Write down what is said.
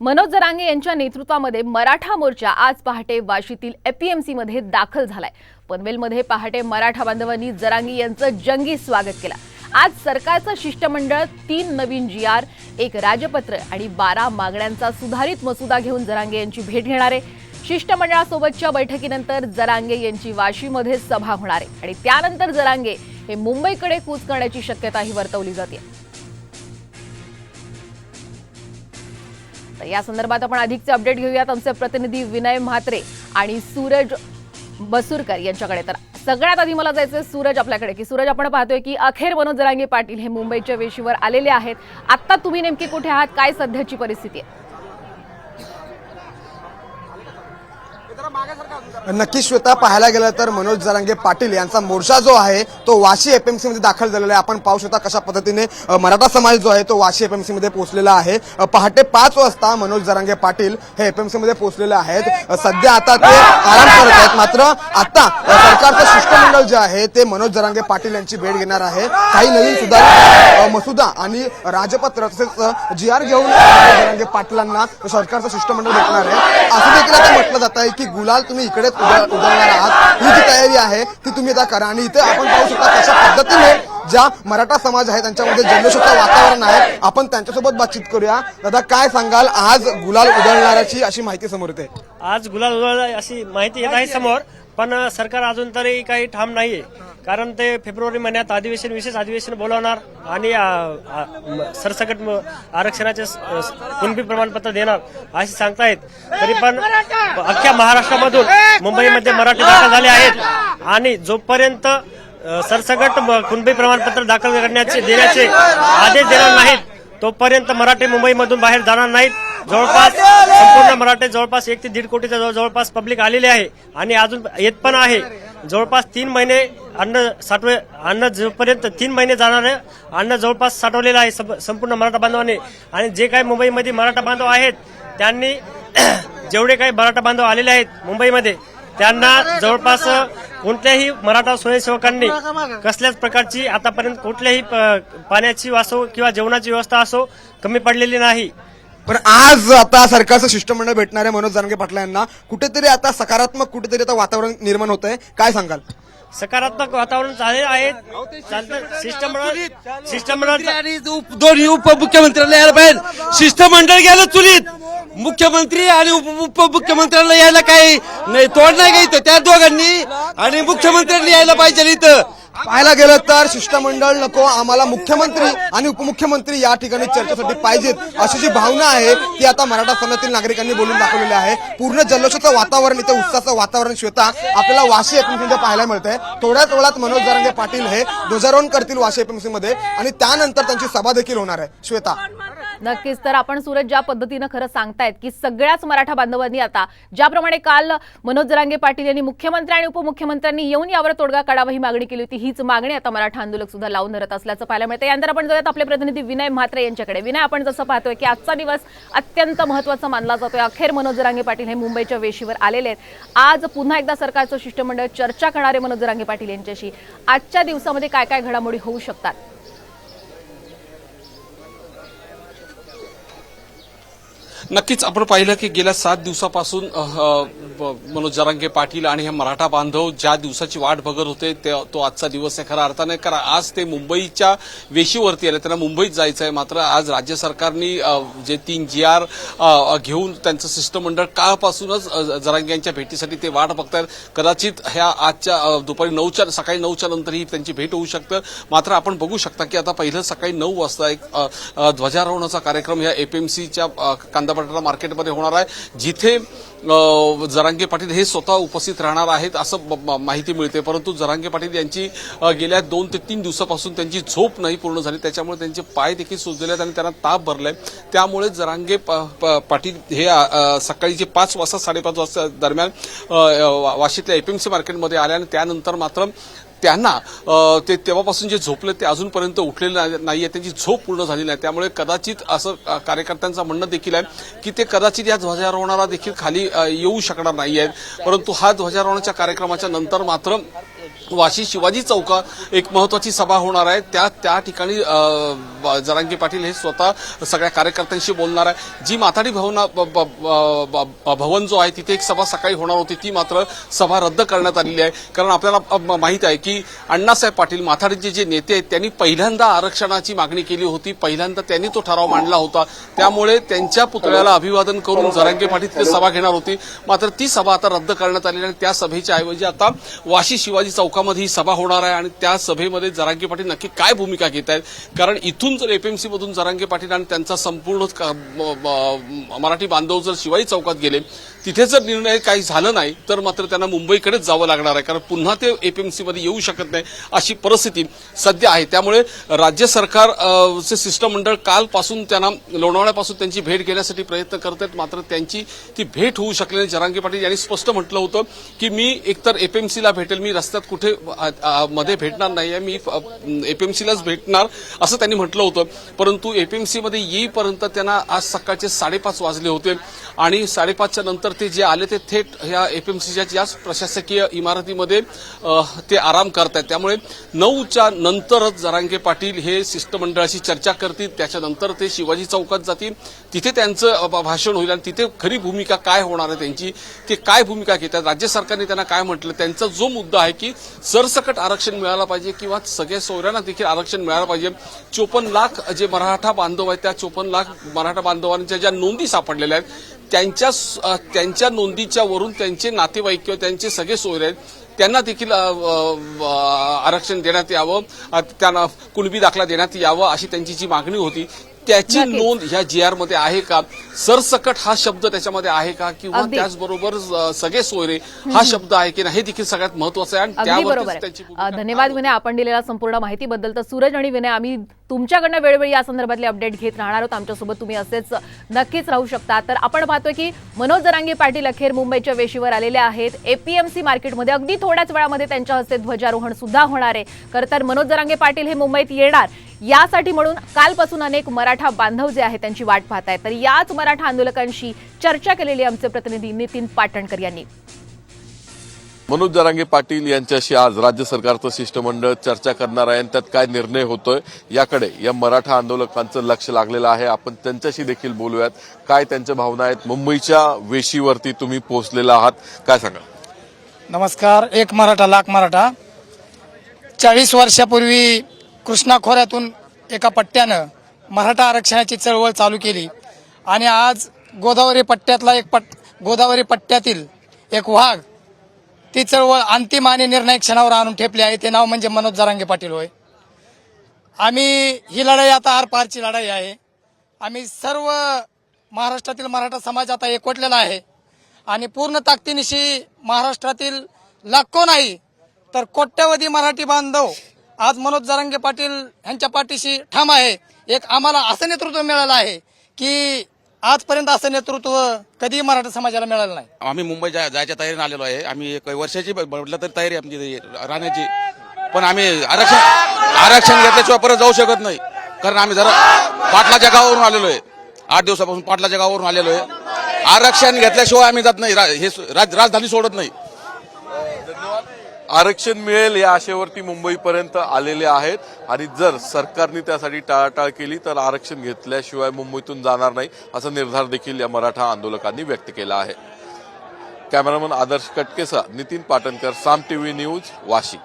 मनोज जरांगे यांच्या नेतृत्वामध्ये मराठा मोर्चा आज पहाटे वाशीतील एपीएमसीमध्ये दाखल झालाय. पनवेलमध्ये पहाटे मराठा बांधवांनी जरांगे यांचं जंगी स्वागत केलं. आज सरकारचं शिष्टमंडळ तीन नवीन जी आर एक राजपत्र आणि बारा मागण्यांचा सुधारित मसुदा घेऊन जरांगे यांची भेट घेणार आहे. शिष्टमंडळासोबतच्या बैठकीनंतर जरांगे यांची वाशीमध्ये सभा होणार आहे आणि त्यानंतर जरांगे हे मुंबईकडे कूच करण्याची शक्यताही वर्तवली जाते. या संदर्भात आपण अधिकचे अपडेट घेऊयात. आमचे प्रतिनिधी विनय म्हात्रे आणि सूरज बसुरकर यांच्याकडे. तर सगळ्यात आधी मला जायचं सूरज आपल्याकडे की सूरज आपण पाहतोय की अखेर मनोज जरांगे पाटील हे मुंबईच्या वेशीवर आलेले आहेत. आत्ता तुम्ही नेमके कुठे आहात? काय सध्याची परिस्थिती आहे? नक्की श्वेता पाहायला गेलं तर मनोज जरांगे पाटील यांचा मोर्चा जो आहे तो वाशी एपीएमसी मध्ये दाखल झालेला आहे. आपण पाहू शकता कशा पद्धतीने मराठा समाज जो आहे तो वाशी एपीएमसी मध्ये पोहोचलेला आहे. पहाटे पाच वाजता मनोज जरांगे पाटील हे एपीएमसी मध्ये पोहोचलेले आहेत. सध्या आता ते आराम करत आहेत. मात्र आता सरकारचं शिष्टमंडळ जे आहे ते मनोज जरांगे पाटील यांची भेट घेणार आहे. काही नवीन सुधारणा मसुदा आणि राजपत्र तसेच जी आर घेऊन मनोज जरांगे पाटलांना सरकारचं शिष्टमंडळ भेटणार आहे. असं देखील आता म्हटलं जात आहे की गुलाल तुम्ही इकडे उधळणार आहात. ही जी तयारी आहे ती तुम्ही आता करा. आणि इथे आपण पाहू शकता कशा पद्धतीने ज्या मराठा समाज आहे त्यांच्यामध्ये जल्लोषाचं वातावरण आहे आपण त्यांच्यासोबत बातचीत करूया. दादा काय सांगाल आज गुलाल उधळणाऱ्याची अशी माहिती समोर येते? आज गुलाल उधळला अशी माहिती येत आहे समोर. पण सरकार अजून तरी काही ठाम नाहीये. कारण ते फेब्रुवारी महिन्यात अधिवेशन विशेष अधिवेशन बोलावणार आणि सरसकट आरक्षणाचे कुणबी प्रमाणपत्र देणार असे सांगतायत. तरी पण अख्ख्या महाराष्ट्रामधून मुंबईमध्ये मराठी! दाखल झाले आहेत. आणि जोपर्यंत सरसकट कुणबी प्रमाणपत्र दाखल करण्याचे देण्याचे आदेश देणार नाहीत तोपर्यंत मराठी मुंबईमधून बाहेर जाणार नाहीत. जवळपास संपूर्ण मराठी जवळपास एक ते दीड कोटीच्या जवळ- जवळपास पब्लिक आलेले आहे. आणि अजून येत पण आहे. जवळपास तीन महिने अन्न साठवे अन्न जोपर्यंत तीन महिने जाणारे अन्न जवळपास साठवलेलं आहे संपूर्ण मराठा बांधवांनी. आणि जे काही मुंबईमध्ये मराठा बांधव आहेत त्यांनी जेवढे काही मराठा बांधव आलेले आहेत मुंबईमध्ये त्यांना जवळपास कोणत्याही मराठा स्वयंसेवकांनी कसल्याच प्रकारची आतापर्यंत कुठल्याही पाण्याची असो किंवा जेवणाची व्यवस्था असो कमी पडलेली नाही. पण आज आता सरकारचं शिष्टमंडळ भेटणार आहे मनोज जरांगे पाटील यांना. कुठेतरी आता सकारात्मक कुठेतरी आता वातावरण निर्माण होत आहे काय सांगाल? सकारात्मक वातावरण झाले आहे. शिष्टमंडळ शिष्टमंडळ आणि उप- दोन्ही उपमुख्यमंत्र्यांना यायला पाहिजे. शिष्टमंडळ गेलं चुलीत. मुख्यमंत्री आणि उप- उपमुख्यमंत्र्यांना यायला काही नाही. तोड नाही का इथं? त्या दोघांनी आणि मुख्यमंत्र्यांनी यायला पाहिजे इथं. पाहायला गेलं तर शिष्टमंडळ नको आम्हाला मुख्यमंत्री आणि उपमुख्यमंत्री या ठिकाणी चर्चेसाठी पाहिजेत अशी जी भावना आहे ती आता मराठा समाजातील नागरिकांनी बोलून दाखवलेली आहे. पूर्ण जल्लोषाचं वातावरण इथे उत्साहाचं वातावरण श्वेता आपल्याला वाशी एपीएमसी पाहायला मिळतंय. थोड्याच वेळात मनोज जरांगे पाटील हे ध्वजारोहण करतील वाशी एपीएमसी मध्ये आणि त्यानंतर त्यांची सभा देखील होणार आहे. श्वेता. नक्कीच. तर आपण सूरज ज्या पद्धतीनं खरं सांगतायत की सगळ्याच मराठा बांधवांनी आता ज्याप्रमाणे काल मनोज जरांगे पाटील यांनी मुख्यमंत्री आणि उपमुख्यमंत्र्यांनी येऊन यावर तोडगा काढावा ही मागणी केली होती हीच मागणी आता मराठा आंदोलक सुद्धा लावून धरत असल्याचं पाहायला मिळतं यानंतर आपण जाऊयात आपले प्रतिनिधी विनय म्हात्रे यांच्याकडे. विनय आपण जसं पाहतोय की आजचा दिवस अत्यंत महत्त्वाचा मानला जातोय. अखेर मनोज जरांगे पाटील हे मुंबईच्या वेशीवर आलेले आहेत. आज पुन्हा एकदा सरकारचं शिष्टमंडळ चर्चा करणारे मनोज जरांगे पाटील यांच्याशी. आजच्या दिवसामध्ये काय काय घडामोडी होऊ शकतात? नक्कीच आपण पाहिलं की गेल्या सात दिवसापासून मनोज जरांगे पाटील आणि हे मराठा बांधव ज्या दिवसाची वाट बघत होते तो आजचा दिवस आहे खऱ्या अर्थाने. कारण आज ते मुंबईच्या वेशीवरती आले त्यांना मुंबईत जायचं आहे. मात्र आज राज्य सरकारने जे तीन जी आर घेऊन त्यांचं शिष्टमंडळ काळपासूनच जरांगे यांच्या भेटीसाठी ते वाट बघतायत. कदाचित ह्या आजच्या दुपारी नऊच्या सकाळी नऊच्या नंतर ही त्यांची भेट होऊ शकतं. मात्र आपण बघू शकता की आता पहिलं सकाळी नऊ वाजता एक ध्वजारोहणाचा कार्यक्रम ह्या एपीएमसीच्या कांदा बटाटा मार्केटमध्ये होणार आहे. जिथे जरांगे पाटील हे स्वतः उपस्थित राहणार आहेत असं माहिती मिळते. परंतु जरांगे पाटील यांची गेल्या दोन ते तीन दिवसापासून त्यांची झोप नाही पूर्ण झाली. त्याच्यामुळे त्यांचे पाय देखील सुजलेले आहेत आणि त्यांना ताप भरलाय. त्यामुळे जरांगे प- प- पाटील हे सकाळी जे पाच वाजता साडेपाच वाजता दरम्यान अ, वाशीतल्या एपीएमसी मार्केटमध्ये आले आणि त्यानंतर मात्र त्यांना ते तेव्हापासून जे झोपले ते अजूनपर्यंत उठलेले नाही- आहे त्यांची झोप पूर्ण झाली नाही. त्यामुळे कदाचित असं कार्यकर्त्यांचं म्हणणं देखील आहे की ते कदाचित या ध्वजारोहणाला देखील खाली येऊ शकणार नाही आहेत परंतु हा ध्वजारोहणाच्या कार्यक्रमाच्या नंतर मात्र वाशी शिवाजी चौका एक महत्वाची सभा होणार आहे. त्या त्या ठिकाणी अ, जरांगे पाटील हे स्वतः सगळ्या कार्यकर्त्यांशी बोलणार आहे. जी माथाडी भवना भवन जो आहे तिथे एक सभा सकाळी होणार होती. ती मात्र सभा रद्द करण्यात आलेली आहे. कारण आपल्याला माहीत माहीत आहे की अण्णासाहेब पाटील माथाडीचे जे नेते आहेत त्यांनी पहिल्यांदा आरक्षणाची मागणी केली होती. पहिल्यांदा त्यांनी तो ठराव मांडला होता. त्यामुळे त्यांच्या पुतळ्याला अभिवादन करून जरांगे पाटील तिथे सभा घेणार होती. मात्र ती सभा आता रद्द करण्यात आलेली आहे आणि त्या सभेच्या ऐवजी आता वाशी शिवाजी चौकामध्ये ही सभा होणार आहे आणि त्या सभेमध्ये जरांगे पाटील नक्की काय भूमिका घेत आहेत? कारण इथून जर एपीएमसी मधून जरांगे पाटील आणि त्यांचा संपूर्ण मराठी बांधव जर शिवाई चौकात गेले तिथे जर निर्णय काही झालं नाही तर मात्र त्यांना मुंबईकडेच जावं लागणार आहे. कारण पुन्हा ते एपीएमसी मध्ये येऊ शकत नाही अशी परिस्थिती सध्या आहे. त्यामुळे राज्य सरकार चे शिष्टमंडळ कालपासून त्यांना लोणावळ्यापासून त्यांची भेट घेण्यासाठी प्रयत्न करत आहेत. मात्र त्यांची ती भेट होऊ शकली नाही. जरांगे पाटील यांनी स्पष्ट म्हटलं होतं की मी एकतर एपीएमसीला भेटेल मी रस्त्यात कुठे मध्ये भेटणार नाही आहे. मी एपीएमसीलाच भेटणार असं त्यांनी म्हटलं होतं. परंतु एपीएमसीमध्ये येईपर्यंत त्यांना आज सकाळचे साडेपाच वाजले होते. आणि साडेपाचच्या नंतर ते जे आले ते थेट ह्या एपीएमसीच्या याच प्रशासकीय इमारतीमध्ये ते आराम करतायत. त्यामुळे नऊच्या नंतरच जरांगे पाटील हे शिष्टमंडळाशी चर्चा करतील. त्याच्यानंतर ते शिवाजी चौकात जातील. तिथे त्यांचं भाषण होईल आणि तिथे खरी भूमिका काय होणार आहे त्यांची ते काय भूमिका घेतात राज्य सरकारने त्यांना काय म्हटलं त्यांचा जो मुद्दा आहे की सरसकट आरक्षण मिळालं पाहिजे किंवा सगळ्या सोयऱ्यांना देखील आरक्षण मिळालं पाहिजे. चोपन्न लाख जे मराठा बांधव आहेत त्या चोपन्न लाख मराठा बांधवांच्या ज्या नोंदी सापडलेल्या आहेत त्यांच्या त्यांच्या नोंदीच्या वरून त्यांचे नातेवाईक किंवा त्यांचे सगळे सोयरे आहेत त्यांना देखील आरक्षण देण्यात यावं त्यांना कुणबी दाखला देण्यात यावं अशी त्यांची जी मागणी होती त्याची. नोंद ह्या जी आरमध्ये आहे का? सरसकट हा शब्द त्याच्यामध्ये आहे का? किंवा. त्याचबरोबर सगळे सोयरे हा शब्द आहे की नाही? हे देखील सगळ्यात महत्वाचं आहे आणि अगदी त्यावरतीच बरोबर आहे. त्यांची अ, भूमिका धन्यवाद विनय आपण दिलेल्या संपूर्ण माहितीबद्दल तर सूरज आणि विनय आम्ही तुमच्याकडनं वेळोवेळी या संदर्भातले अपडेट घेत राहणार आहोत. आमच्यासोबत तुम्ही असेच नक्कीच राहू शकता. तर आपण पाहतोय की मनोज जरांगे पाटील अखेर मुंबईच्या वेशीवर आलेले आहेत. एपीएमसी मार्केटमध्ये अगदी थोड्याच वेळामध्ये त्यांच्या हस्ते ध्वजारोहण सुद्धा होणार आहे. खरं तर मनोज जरांगे पाटील हे मुंबईत येणार. यासाठी म्हणून कालपासून अनेक मराठा बांधव जे आहेत त्यांची वाट पाहत आहेत तर याच मराठा आंदोलकांशी चर्चा केलेली आमचे प्रतिनिधी नितीन पाटणकर यांनी. मनोज जरांगे पाटील यांच्याशी आज राज्य सरकारचं शिष्टमंडळ चर्चा करणार आहे आणि त्यात काय निर्णय होतोय याकडे या मराठा आंदोलकांचं लक्ष लागलेलं आहे. आपण त्यांच्याशी देखील बोलूयात. काय त्यांच्या भावना आहेत? मुंबईच्या वेशीवरती तुम्ही पोहोचलेला आहात. काय सांगा नमस्कार. एक मराठा लाख मराठा. चाळीस वर्षापूर्वी कृष्णा खोऱ्यातून एका पट्ट्यानं मराठा आरक्षणाची चळवळ चालू केली. आणि आज गोदावरी पट्ट्यातला एक पट गोदावरी पट्ट्यातील एक वाघ ती चळवळ अंतिम आणि निर्णायक क्षणावर आणून ठेपली आहे. ते नाव म्हणजे मनोज जरांगे पाटील होय. आम्ही ही लढाई आता आरपारची लढाई आहे. आम्ही सर्व महाराष्ट्रातील मराठा समाज आता एकवटलेला आहे. आणि पूर्ण ताकदीनिशी महाराष्ट्रातील लाखो नाही तर कोट्यवधी मराठी बांधव आज मनोज जरांगे पाटील यांच्या पाठीशी ठाम आहे. एक आम्हाला असं नेतृत्व मिळालं आहे की आजपर्यंत असं नेतृत्व कधीही मराठा समाजाला मिळालं नाही. आम्ही मुंबई जा- जायच्या तयारीने आलेलो आहे. आम्ही एक वर्षाची ब- म्हटलं तर तयारी आहे आमची राहण्याची. पण आम्ही आरक्षण आरक्षण घेतल्याशिवाय परत जाऊ शकत नाही. कारण आम्ही जरा पाटलाच्या गावावरून आलेलो आहे. आठ दिवसापासून पाटलाच्या गावावरून आलेलो आहे. आरक्षण घेतल्याशिवाय आम्ही जात नाही. रा- हे राज- राजधानी सोडत नाही. आरक्षण मिळेल या आशेवरती मुंबईपर्यंत आलेले आहेत. आणि जर सरकारने त्यासाठी टाळाटाळ केली तर आरक्षण घेतल्याशिवाय मुंबईतून जाणार नाही असा निर्धार देखील या मराठा आंदोलकांनी व्यक्त केला आहे. कॅमेरामन आदर्श कटकेसा नितीन पाटणकर साम टीव्ही न्यूज वाशी.